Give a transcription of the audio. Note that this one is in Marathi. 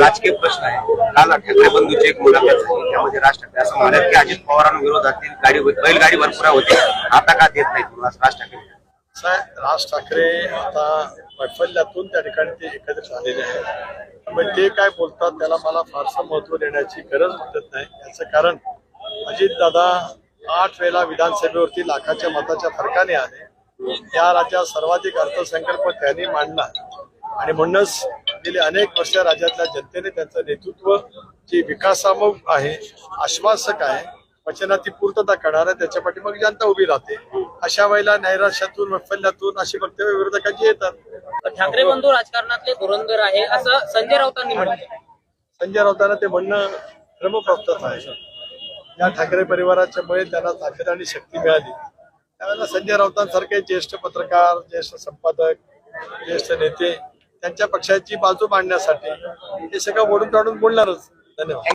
राजकीय प्रश्न आहे. काल ठाकरे बंधूची एक मुलाखत झाली त्यामध्ये राज ठाकरे असं म्हणाले की अजित पवारांविरोधातील गाडी बैलगाडी भरपूर होती. आता का देत नाही तुम्हाला राज ठाकरे राज ठाकरे आता वैफल्यातून त्या ठिकाणी ते एकत्रित झालेले आहेत. पण ते काय बोलतात त्याला मला फारसं महत्त्व देण्याची गरज वाटत नाही. याचं कारण अजित दादा आठ वेळेला विधानसभेवरती लाखाच्या मताच्या फरकाने आले. या राज्यात सर्वाधिक अर्थसंकल्प त्यांनी मांडला. आणि म्हणूनच गेली अनेक वर्ष राज्यातल्या जनतेने त्यांचं नेतृत्व जे विकासामुख आहे आश्वासक आहे वचनाची पूर्तता करणार आहे त्याच्या पाठीमागे जनता उभी राहते. अशा वेळेला नैराश्यातून वैफल्यातून अशी वक्तव्य विरोधकांची येतात. ठाकरे बंधू राजकारणातले धुरंधर आहे असं संजय राऊतांनी म्हटलं संजय राऊतांना ते म्हणणं क्रमप्राप्तच आहे. या ठाकरे परिवाराच्या मुळे त्यांना ताकद आणि शक्ती मिळाली. त्यावेळेला संजय राऊतांसारखे ज्येष्ठ पत्रकार ज्येष्ठ संपादक ज्येष्ठ नेते त्यांच्या पक्षाची बाजू मांडण्यासाठी हे सगळं ओढून काढून बोलणारच. धन्यवाद.